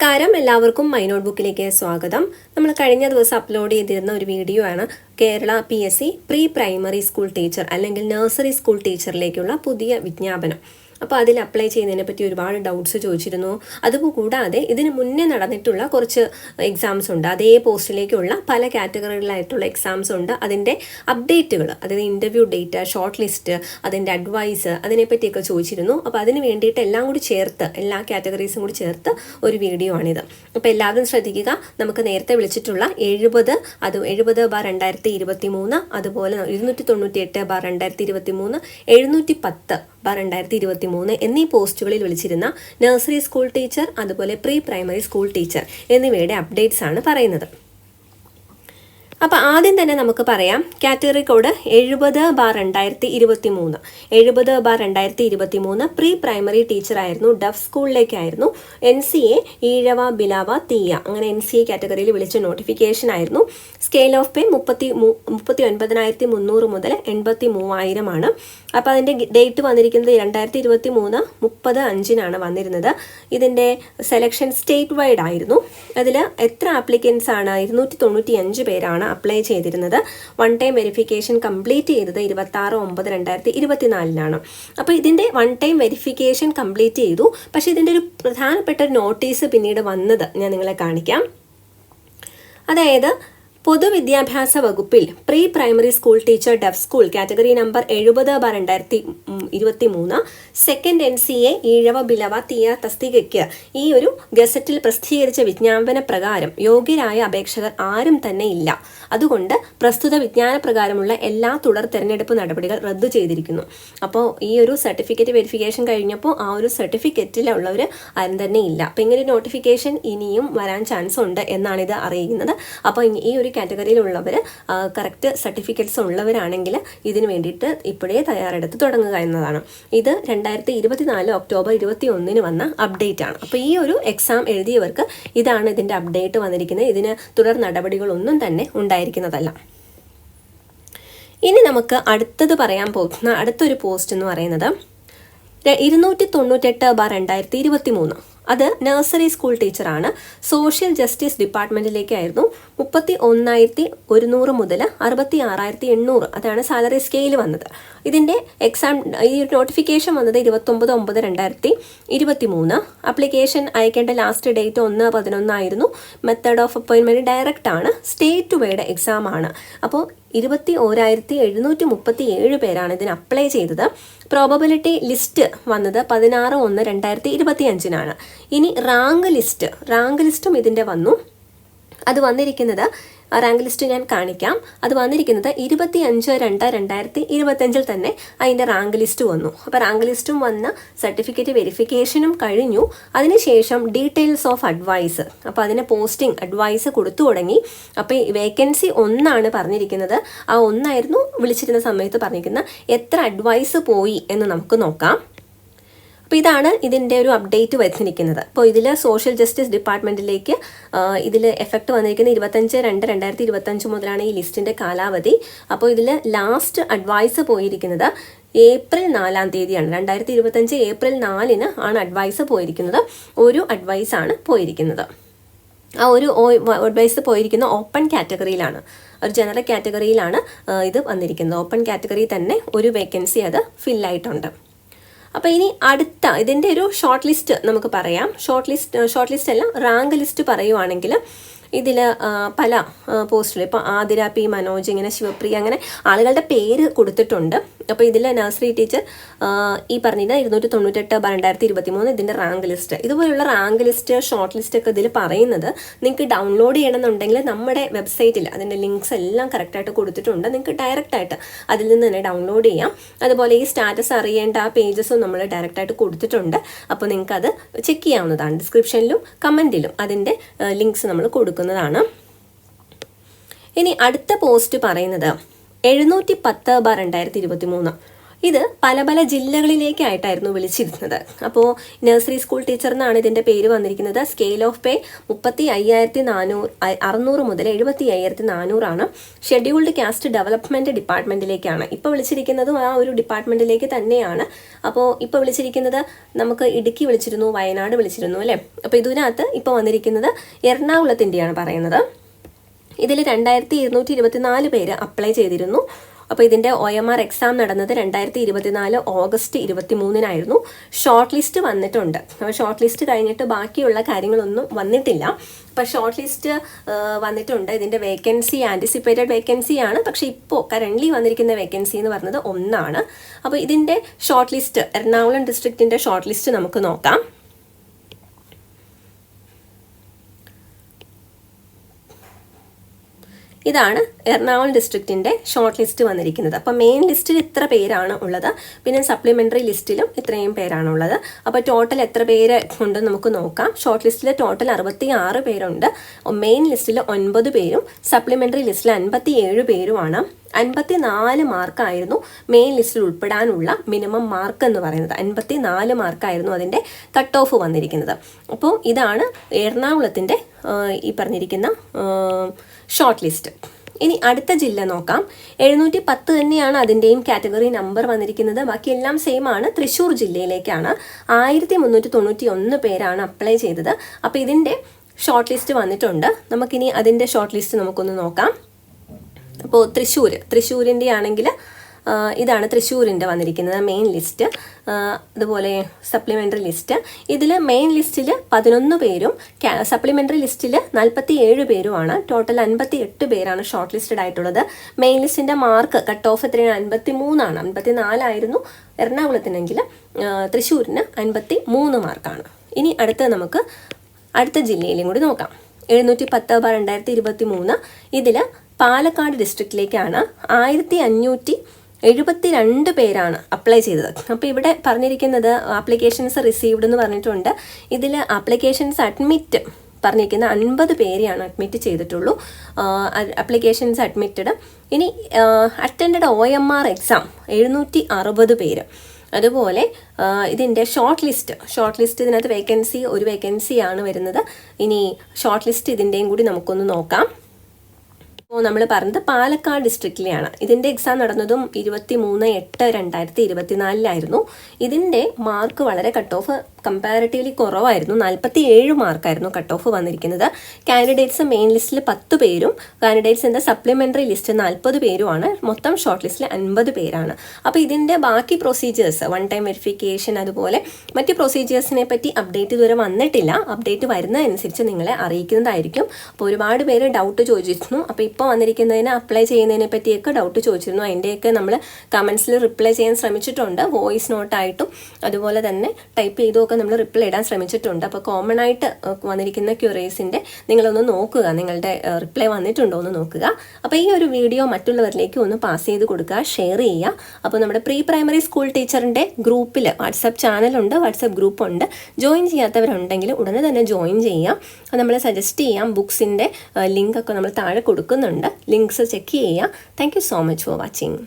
നമസ്കാരം. എല്ലാവർക്കും my not ബുക്കിലേക്ക് സ്വാഗതം. നമ്മൾ കഴിഞ്ഞ ദിവസം അപ്ലോഡ് ചെയ്തിരുന്ന ഒരു വീഡിയോ ആണ്. Kerala P S C pre primary school teacher അല്ലെങ്കിൽ നഴ്സറി സ്കൂൾ ടീച്ചറിലേക്കുള്ള പുതിയ വിജ്ഞാപനം. അപ്പോൾ അതിൽ അപ്ലൈ ചെയ്യുന്നതിനെ പറ്റി ഒരുപാട് ഡൗട്ട്സ് ചോദിച്ചിരുന്നു. അതുകൂടാതെ ഇതിന് മുന്നേ നടന്നിട്ടുള്ള കുറച്ച് എക്സാംസ് ഉണ്ട്. അതേ പോസ്റ്റിലേക്കുള്ള പല കാറ്റഗറികളിലായിട്ടുള്ള എക്സാംസ് ഉണ്ട്. അതിന്റെ അപ്ഡേറ്റുകൾ അതായത് ഇന്റർവ്യൂ ഡേറ്റ് ഷോർട്ട് ലിസ്റ്റ് അതിന്റെ അഡ്വൈസ് അതിനെപ്പറ്റിയൊക്കെ ചോദിച്ചിരുന്നു. അപ്പോൾ അതിന് വേണ്ടിയിട്ട് എല്ലാം കൂടി ചേർത്ത് എല്ലാ കാറ്റഗറീസും കൂടി ചേർത്ത് ഒരു വീഡിയോ ആണിത്. അപ്പോൾ എല്ലാവരും ശ്രദ്ധിക്കുക. നമുക്ക് നേരത്തെ വിളിച്ചിട്ടുള്ള എഴുപത് അത് എഴുപത് ബാർ രണ്ടായിരത്തി ഇരുപത്തി മൂന്ന് അതുപോലെ ഇരുന്നൂറ്റി തൊണ്ണൂറ്റി എട്ട് ബാർ രണ്ടായിരത്തി ഇരുപത്തി മൂന്ന് എഴുന്നൂറ്റി പത്ത് ബാർ രണ്ടായിരത്തി ഇരുപത്തി മൂന്ന് എന്നീ പോസ്റ്റുകളിൽ വിളിച്ചിരുന്ന നഴ്സറി സ്കൂൾ ടീച്ചർ അതുപോലെ പ്രീ പ്രൈമറി സ്കൂൾ ടീച്ചർ എന്നിവയുടെ അപ്ഡേറ്റ്സ് ആണ് പറയുന്നത്. അപ്പോൾ ആദ്യം തന്നെ നമുക്ക് പറയാം കാറ്റഗറി കോഡ് എഴുപത് ബാർ രണ്ടായിരത്തി ഇരുപത്തി മൂന്ന് എഴുപത് ബാർ രണ്ടായിരത്തി ഇരുപത്തി മൂന്ന് പ്രീ പ്രൈമറി ടീച്ചറായിരുന്നു deaf സ്കൂളിലേക്കായിരുന്നു. N C A Ezhava Billava Thiyya. അങ്ങനെ എൻ സി എ കാറ്റഗറിയിൽ വിളിച്ച നോട്ടിഫിക്കേഷൻ ആയിരുന്നു. സ്കെയിൽ ഓഫ് പേ മുപ്പത്തി മുപ്പത്തി ഒൻപതിനായിരത്തി മുന്നൂറ് മുതൽ എൺപത്തി മൂവായിരമാണ് അപ്പോൾ അതിന്റെ ഡേറ്റ് വന്നിരിക്കുന്നത് രണ്ടായിരത്തി ഇരുപത്തി മൂന്ന് മുപ്പത് അഞ്ചിനാണ് വന്നിരുന്നത്. ഇതിന്റെ സെലക്ഷൻ സ്റ്റേറ്റ് വൈഡ് ആയിരുന്നു. അതിൽ എത്ര ആപ്ലിക്കൻസ് ആണ്? ഇരുന്നൂറ്റി തൊണ്ണൂറ്റി അഞ്ച് പേരാണ് അപ്ലൈ ചെയ്തിരുന്നത്. വൺ ടൈം വെരിഫിക്കേഷൻ കംപ്ലീറ്റ് ചെയ്തത് ഇരുപത്തി ആറ് ഒമ്പത് രണ്ടായിരത്തി ഇരുപത്തിനാലിനാണ്. അപ്പോൾ ഇതിന്റെ വൺ ടൈം വെരിഫിക്കേഷൻ കംപ്ലീറ്റ് ചെയ്തു. പക്ഷേ ഇതിന്റെ ഒരു പ്രധാനപ്പെട്ട ഒരു നോട്ടീസ് പിന്നീട് വന്നത് ഞാൻ നിങ്ങളെ കാണിക്കാം. അതായത് പൊതുവിദ്യാഭ്യാസ വകുപ്പിൽ pre primary school teacher deaf school category number എഴുപത് ബാർ രണ്ടായിരത്തി ഇരുപത്തി മൂന്ന് second N C A Ezhava Billava Thiyya തസ്തികയ്ക്ക് ഈ ഒരു ഗസറ്റിൽ പ്രസിദ്ധീകരിച്ച വിജ്ഞാപന പ്രകാരം യോഗ്യരായ അപേക്ഷകർ ആരും തന്നെ ഇല്ല. അതുകൊണ്ട് പ്രസ്തുത വിജ്ഞാന പ്രകാരമുള്ള എല്ലാ തുടർ തെരഞ്ഞെടുപ്പ് നടപടികൾ റദ്ദു ചെയ്തിരിക്കുന്നു. അപ്പോൾ ഈ ഒരു സർട്ടിഫിക്കറ്റ് വെരിഫിക്കേഷൻ കഴിഞ്ഞപ്പോൾ ആ ഒരു സർട്ടിഫിക്കറ്റിലുള്ളവർ ആരും തന്നെ ഇല്ല. അപ്പോൾ ഇങ്ങനെ നോട്ടിഫിക്കേഷൻ ഇനിയും വരാൻ ചാൻസ് ഉണ്ട് എന്നാണ് ഇത് അറിയുന്നത് അപ്പോൾ ഈ ഒരു കാറ്റഗറിയിലുള്ളവർ കറക്റ്റ് സർട്ടിഫിക്കറ്റ്സ് ഉള്ളവരാണെങ്കിൽ ഇതിന് വേണ്ടിയിട്ട് ഇപ്പോഴേ തയ്യാറെടുത്ത് തുടങ്ങുക എന്നതാണ്. ഇത് രണ്ടായിരത്തി ഇരുപത്തിനാല് ഒക്ടോബർ ഇരുപത്തി ഒന്നിന് വന്ന അപ്ഡേറ്റ് ആണ് അപ്പോൾ ഈ ഒരു എക്സാം എഴുതിയവർക്ക് ഇതാണ് ഇതിന്റെ അപ്ഡേറ്റ് വന്നിരിക്കുന്നത്. ഇതിന് തുടർ നടപടികളൊന്നും തന്നെ ഉണ്ടായിരിക്കുന്നതല്ല. ഇനി നമുക്ക് അടുത്തത് പറയാൻ പോകുന്ന അടുത്തൊരു പോസ്റ്റ് എന്ന് പറയുന്നത് ഇരുന്നൂറ്റി തൊണ്ണൂറ്റെട്ട് ബാർ രണ്ടായിരത്തി ഇരുപത്തി മൂന്ന് അത് നഴ്സറി സ്കൂൾ ടീച്ചറാണ് സോഷ്യൽ ജസ്റ്റിസ് ഡിപ്പാർട്ട്മെന്റിലേക്കായിരുന്നു മുപ്പത്തി ഒന്നായിരത്തി ഒരുന്നൂറ് മുതൽ അറുപത്തി ആറായിരത്തി എണ്ണൂറ് അതാണ് സാലറി സ്കെയിൽ വന്നത്. ഇതിന്റെ എക്സാം ഈ നോട്ടിഫിക്കേഷൻ വന്നത് ഇരുപത്തൊമ്പത് ഒമ്പത് രണ്ടായിരത്തി ഇരുപത്തി മൂന്ന് അപ്ലിക്കേഷൻ അയക്കേണ്ട ലാസ്റ്റ് ഡേറ്റ് ഒന്ന് പതിനൊന്നായിരുന്നു. മെത്തേഡ് ഓഫ് അപ്പോയിൻമെന്റ് ഡയറക്റ്റ് ആണ്. സ്റ്റേറ്റ് വൈഡ് എക്സാം ആണ്. അപ്പോൾ ഇരുപത്തി ഓരായിരത്തി എഴുന്നൂറ്റി മുപ്പത്തി ഏഴ് പേരാണ് ഇതിന് അപ്ലൈ ചെയ്തത്. പ്രോബബിലിറ്റി ലിസ്റ്റ് വന്നത് പതിനാറ് ഒന്ന് രണ്ടായിരത്തി ഇരുപത്തി അഞ്ചിനാണ് ഇനി റാങ്ക് ലിസ്റ്റ് റാങ്ക് ലിസ്റ്റും ഇതിന്റെ വന്നു. അത് വന്നിരിക്കുന്നത് റാങ്ക് ലിസ്റ്റ് ഞാൻ കാണിക്കാം. അത് വന്നിരിക്കുന്നത് ഇരുപത്തി അഞ്ച് രണ്ട് രണ്ടായിരത്തി ഇരുപത്തഞ്ചിൽ തന്നെ അതിന്റെ റാങ്ക് ലിസ്റ്റ് വന്നു. അപ്പോൾ റാങ്ക് ലിസ്റ്റും വന്ന സർട്ടിഫിക്കറ്റ് വെരിഫിക്കേഷനും കഴിഞ്ഞു. അതിനുശേഷം ഡീറ്റെയിൽസ് ഓഫ് അഡ്വൈസ് അപ്പോൾ അതിന് പോസ്റ്റിംഗ് അഡ്വൈസ് കൊടുത്തു തുടങ്ങി. അപ്പോൾ വേക്കൻസി ഒന്നാണ് പറഞ്ഞിരിക്കുന്നത്. ആ ഒന്നായിരുന്നു വിളിച്ചിരുന്ന സമയത്ത് പറഞ്ഞിരിക്കുന്ന എത്ര അഡ്വൈസ് പോയി എന്ന് നമുക്ക് നോക്കാം. അപ്പോൾ ഇതാണ് ഇതിന്റെ ഒരു അപ്ഡേറ്റ് വരുന്നിരിക്കുന്നത് അപ്പോൾ ഇതിൽ സോഷ്യൽ ജസ്റ്റിസ് ഡിപ്പാർട്ട്മെന്റിലേക്ക് ഇതിൽ എഫക്ട് വന്നിരിക്കുന്നത് ഇരുപത്തഞ്ച് രണ്ട് രണ്ടായിരത്തി ഇരുപത്തഞ്ച് മുതലാണ് ഈ ലിസ്റ്റിന്റെ കാലാവധി. അപ്പോൾ ഇതിൽ ലാസ്റ്റ് അഡ്വൈസ് പോയിരിക്കുന്നത് ഏപ്രിൽ നാലാം തീയതിയാണ്. രണ്ടായിരത്തി ഇരുപത്തഞ്ച് ഏപ്രിൽ നാലിന് ആണ് അഡ്വൈസ് പോയിരിക്കുന്നത്. ഒരു അഡ്വൈസ് ആണ് പോയിരിക്കുന്നത്. ആ ഒരു അഡ്വൈസ് പോയിരിക്കുന്ന ഓപ്പൺ കാറ്റഗറിയിലാണ് ഒരു ജനറൽ കാറ്റഗറിയിലാണ് ഇത് വന്നിരിക്കുന്നത്. ഓപ്പൺ കാറ്റഗറി തന്നെ ഒരു വേക്കൻസി അത് ഫില്ലായിട്ടുണ്ട് അപ്പോൾ ഇനി അടുത്ത ഇതിന്റെ ഒരു ഷോർട്ട് ലിസ്റ്റ് നമുക്ക് പറയാം. ഷോർട്ട് ലിസ്റ്റ് ഷോർട്ട് ലിസ്റ്റ് അല്ല റാങ്ക് ലിസ്റ്റ് പറയുവാണെങ്കിൽ ഇതിൽ പല പോസ്റ്റുകൾ ഇപ്പോൾ ആതിര പി മനോജ് ഇങ്ങനെ ശിവപ്രിയ അങ്ങനെ ആളുകളുടെ പേര് കൊടുത്തിട്ടുണ്ട്. അപ്പോൾ ഇതിൽ നഴ്സറി ടീച്ചർ ഈ പറഞ്ഞിരുന്ന ഇരുന്നൂറ്റി തൊണ്ണൂറ്റെട്ട് രണ്ടായിരത്തി ഇരുപത്തി മൂന്ന് ഇതിന്റെ റാങ്ക് ലിസ്റ്റ് ഇതുപോലുള്ള റാങ്ക് ലിസ്റ്റ് ഷോർട്ട് ലിസ്റ്റ് ഒക്കെ ഇതിൽ പറയുന്നത് നിങ്ങൾക്ക് ഡൗൺലോഡ് ചെയ്യണമെന്നുണ്ടെങ്കിൽ നമ്മുടെ വെബ്സൈറ്റിൽ അതിന്റെ ലിങ്ക്സ് എല്ലാം കറക്റ്റായിട്ട് കൊടുത്തിട്ടുണ്ട്. നിങ്ങൾക്ക് ഡയറക്റ്റായിട്ട് അതിൽ നിന്ന് തന്നെ ഡൗൺലോഡ് ചെയ്യാം. അതുപോലെ ഈ സ്റ്റാറ്റസ് അറിയേണ്ട ആ പേജസും നമ്മൾ ഡയറക്റ്റായിട്ട് കൊടുത്തിട്ടുണ്ട്. അപ്പോൾ നിങ്ങൾക്ക് അത് ചെക്ക് ചെയ്യാവുന്നതാണ് ഡിസ്ക്രിപ്ഷനിലും കമന്റിലും അതിന്റെ ലിങ്ക്സ് നമ്മൾ കൊടുക്കുന്നതാണ്. ഇനി അടുത്ത പോസ്റ്റ് പറയുന്നത് എഴുന്നൂറ്റി പത്ത് ബാർ രണ്ടായിരത്തി ഇരുപത്തി മൂന്ന് ഇത് പല പല ജില്ലകളിലേക്കായിട്ടായിരുന്നു വിളിച്ചിരുന്നത്. അപ്പോൾ നഴ്സറി സ്കൂൾ ടീച്ചർ എന്നാണ് ഇതിന്റെ പേര് വന്നിരിക്കുന്നത്. സ്കെയിൽ ഓഫ് പേ മുപ്പത്തി അയ്യായിരത്തി നാനൂറ് അറുന്നൂറ് മുതൽ എഴുപത്തി അയ്യായിരത്തി നാനൂറാണ് ഷെഡ്യൂൾഡ് കാസ്റ്റ് ഡെവലപ്മെന്റ് ഡിപ്പാർട്ട്മെന്റിലേക്കാണ് ഇപ്പോൾ വിളിച്ചിരിക്കുന്നതും ആ ഒരു ഡിപ്പാർട്ട്മെന്റിലേക്ക് തന്നെയാണ്. അപ്പോൾ ഇപ്പോൾ വിളിച്ചിരിക്കുന്നത് നമുക്ക് ഇടുക്കി വിളിച്ചിരുന്നു വയനാട് വിളിച്ചിരുന്നു അല്ലേ? അപ്പോൾ ഇതിനകത്ത് ഇപ്പോൾ വന്നിരിക്കുന്നത് എറണാകുളത്തിന്റെയാണ് പറയുന്നത്. ഇതിൽ രണ്ടായിരത്തി ഇരുന്നൂറ്റി ഇരുപത്തിനാല് പേര് അപ്ലൈ ചെയ്തിരുന്നു. അപ്പോൾ ഇതിന്റെ ഒ എം ആർ എക്സാം നടന്നത് രണ്ടായിരത്തി ഇരുപത്തിനാല് ഓഗസ്റ്റ് ഇരുപത്തി മൂന്നിനായിരുന്നു ഷോർട്ട് ലിസ്റ്റ് വന്നിട്ടുണ്ട്. അപ്പോൾ ഷോർട്ട് ലിസ്റ്റ് കഴിഞ്ഞിട്ട് ബാക്കിയുള്ള കാര്യങ്ങളൊന്നും വന്നിട്ടില്ല. അപ്പോൾ ഷോർട്ട് ലിസ്റ്റ് വന്നിട്ടുണ്ട്. ഇതിന്റെ വേക്കൻസി ആന്റിസിപ്പേറ്റഡ് വേക്കൻസി ആണ്. പക്ഷേ ഇപ്പോൾ കറന്റ്ലി വന്നിരിക്കുന്ന വേക്കൻസി എന്ന് പറഞ്ഞത് ഒന്നാണ്. അപ്പോൾ ഇതിന്റെ ഷോർട്ട് ലിസ്റ്റ് എറണാകുളം ഡിസ്ട്രിക്റ്റിന്റെ ഷോർട്ട് ലിസ്റ്റ് നമുക്ക് നോക്കാം. ഇതാണ് എറണാകുളം ഡിസ്ട്രിക്റ്റിന്റെ ഷോർട്ട് ലിസ്റ്റ് വന്നിരിക്കുന്നത്. അപ്പോൾ മെയിൻ ലിസ്റ്റിൽ ഇത്ര പേരാണ് ഉള്ളത്. പിന്നെ സപ്ലിമെന്ററി ലിസ്റ്റിലും ഇത്രയും പേരാണുള്ളത് അപ്പോൾ ടോട്ടൽ എത്ര പേര് ഉണ്ടെന്ന് നമുക്ക് നോക്കാം. ഷോർട്ട് ലിസ്റ്റിൽ ടോട്ടൽ അറുപത്തി ആറ് പേരുണ്ട്. മെയിൻ ലിസ്റ്റിൽ ഒൻപത് പേരും സപ്ലിമെന്ററി ലിസ്റ്റിൽ അൻപത്തി ഏഴ് പേരുമാണ്. അൻപത്തി നാല് മാർക്കായിരുന്നു മെയിൻ ലിസ്റ്റിൽ ഉൾപ്പെടാനുള്ള മിനിമം മാർക്ക് എന്ന് പറയുന്നത്. അൻപത്തി നാല് മാർക്കായിരുന്നു അതിന്റെ കട്ട് ഓഫ് വന്നിരിക്കുന്നത്. അപ്പോൾ ഇതാണ് എറണാകുളത്തിന്റെ ഈ പറഞ്ഞിരിക്കുന്ന ഷോർട്ട് ലിസ്റ്റ് ഇനി അടുത്ത ജില്ല നോക്കാം. എഴുന്നൂറ്റി പത്ത് തന്നെയാണ് അതിന്റെയും കാറ്റഗറി നമ്പർ വന്നിരിക്കുന്നത്. ബാക്കി എല്ലാം സെയിം ആണ്. തൃശ്ശൂർ ജില്ലയിലേക്കാണ്. ആയിരത്തി മുന്നൂറ്റി തൊണ്ണൂറ്റി ഒന്ന് പേരാണ് അപ്ലൈ ചെയ്തത്. അപ്പോൾ ഇതിന്റെ ഷോർട്ട് ലിസ്റ്റ് വന്നിട്ടുണ്ട്. നമുക്കിനി അതിന്റെ ഷോർട്ട് ലിസ്റ്റ് നമുക്കൊന്ന് നോക്കാം. അപ്പോൾ തൃശ്ശൂർ തൃശ്ശൂരിന്റെ ആണെങ്കിൽ ഇതാണ് തൃശ്ശൂരിന്റെ വന്നിരിക്കുന്നത് മെയിൻ ലിസ്റ്റ് അതുപോലെ സപ്ലിമെന്ററി ലിസ്റ്റ് ഇതിൽ മെയിൻ ലിസ്റ്റിൽ പതിനൊന്ന് പേരും സപ്ലിമെന്ററി ലിസ്റ്റിൽ നാൽപ്പത്തി ഏഴ് പേരുമാണ്. ടോട്ടൽ അൻപത്തി എട്ട് പേരാണ് ഷോർട്ട് ലിസ്റ്റഡ് ആയിട്ടുള്ളത്. മെയിൻ ലിസ്റ്റിന്റെ മാർക്ക് കട്ട് ഓഫ് എത്രയാണ്? അൻപത്തി മൂന്നാണ് അൻപത്തി നാലായിരുന്നു എറണാകുളത്തിനെങ്കിൽ തൃശ്ശൂരിന് അൻപത്തി മൂന്ന് മാർക്കാണ് ഇനി അടുത്ത നമുക്ക് അടുത്ത ജില്ലയിലും കൂടി നോക്കാം. എഴുന്നൂറ്റി പത്ത് ബാർ രണ്ടായിരത്തി ഇരുപത്തി മൂന്ന് ഇതിൽ പാലക്കാട് ഡിസ്ട്രിക്റ്റിലേക്കാണ് ആയിരത്തി അഞ്ഞൂറ്റി എഴുപത്തി രണ്ട് പേരാണ് അപ്ലൈ ചെയ്തത്. അപ്പോൾ ഇവിടെ പറഞ്ഞിരിക്കുന്നത് ആപ്ലിക്കേഷൻസ് റിസീവ്ഡ് എന്ന് പറഞ്ഞിട്ടുണ്ട്. ഇതിൽ ആപ്ലിക്കേഷൻസ് അഡ്മിറ്റ് പറഞ്ഞിരിക്കുന്ന അൻപത് പേരെയാണ് അഡ്മിറ്റ് ചെയ്തിട്ടുള്ളൂ. അപ്ലിക്കേഷൻസ് അഡ്മിറ്റഡ് ഇനി attend O M R exam എഴുന്നൂറ്റി അറുപത് പേര്. അതുപോലെ ഇതിന്റെ ഷോർട്ട് ലിസ്റ്റ് ഷോർട്ട് ലിസ്റ്റ് ഇതിനകത്ത് വേക്കൻസി ഒരു വേക്കൻസിയാണ് വരുന്നത്. ഇനി ഷോർട്ട് ലിസ്റ്റ് ഇതിന്റെയും കൂടി നമുക്കൊന്ന് നോക്കാം. നമ്മൾ പറഞ്ഞത് പാലക്കാട് ഡിസ്ട്രിക്റ്റിലെയാണ് ഇതിന്റെ എക്സാം നടന്നതും ഇരുപത്തി മൂന്ന് എട്ട് രണ്ടായിരത്തി ഇരുപത്തിനാലിലായിരുന്നു. ഇതിന്റെ മാർക്ക് വളരെ കട്ട് ഓഫ് കമ്പാരിറ്റീവ്ലി കുറവായിരുന്നു. നാൽപ്പത്തി ഏഴ് മാർക്കായിരുന്നു കട്ട് ഓഫ് വന്നിരിക്കുന്നത്. കാൻഡിഡേറ്റ്സ് മെയിൻ ലിസ്റ്റിൽ പത്ത് പേരും കാൻഡിഡേറ്റ്സിന്റെ സപ്ലിമെന്ററി ലിസ്റ്റ് നാൽപ്പത് പേരുമാണ്. മൊത്തം ഷോർട്ട് ലിസ്റ്റിൽ അൻപത് പേരാണ്. അപ്പോൾ ഇതിന്റെ ബാക്കി പ്രൊസീജിയേഴ്സ് വൺ ടൈം വെരിഫിക്കേഷൻ അതുപോലെ മറ്റ് പ്രൊസീജിയേഴ്സിനെ പറ്റി അപ്ഡേറ്റ് ഇതുവരെ വന്നിട്ടില്ല. അപ്ഡേറ്റ് വരുന്നതനുസരിച്ച് നിങ്ങളെ അറിയിക്കുന്നതായിരിക്കും. അപ്പോൾ ഒരുപാട് പേര് ഡൗട്ട് ചോദിച്ചിരുന്നു. അപ്പോൾ ഇപ്പോൾ വന്നിരിക്കുന്നതിന് അപ്ലൈ ചെയ്യുന്നതിനെ പറ്റിയൊക്കെ ഡൗട്ട് ചോദിച്ചിരുന്നു. അതിന്റെയൊക്കെ നമ്മൾ കമൻസിൽ റിപ്ലൈ ചെയ്യാൻ ശ്രമിച്ചിട്ടുണ്ട്. വോയിസ് നോട്ടായിട്ടും അതുപോലെ തന്നെ ടൈപ്പ് ചെയ്തുമൊക്കെ നമ്മൾ റിപ്ലൈ ഇടാൻ ശ്രമിച്ചിട്ടുണ്ട്. അപ്പോൾ കോമൺ ആയിട്ട് വന്നിരിക്കുന്ന ക്യൂറേസിന്റെ നിങ്ങളൊന്ന് നോക്കുക. നിങ്ങളുടെ റിപ്ലൈ വന്നിട്ടുണ്ടോ എന്ന് നോക്കുക. അപ്പോൾ ഈ ഒരു വീഡിയോ മറ്റുള്ളവരിലേക്ക് ഒന്ന് പാസ് ചെയ്ത് കൊടുക്കുക ഷെയർ ചെയ്യുക. അപ്പോൾ നമ്മുടെ പ്രീ പ്രൈമറി സ്കൂൾ ടീച്ചറിന്റെ ഗ്രൂപ്പിൽ വാട്സപ്പ് ചാനലുണ്ട് വാട്സപ്പ് ഗ്രൂപ്പുണ്ട് ജോയിൻ ചെയ്യാത്തവരുണ്ടെങ്കിൽ ഉടനെ തന്നെ ജോയിൻ ചെയ്യാം. അത് നമ്മൾ സജസ്റ്റ് ചെയ്യാം ബുക്സിന്റെ ലിങ്ക് ഒക്കെ നമ്മൾ താഴെ കൊടുക്കുന്നുണ്ട്. ലിങ്ക്സ് ചെക്ക് ചെയ്യുക. Thank so much for watching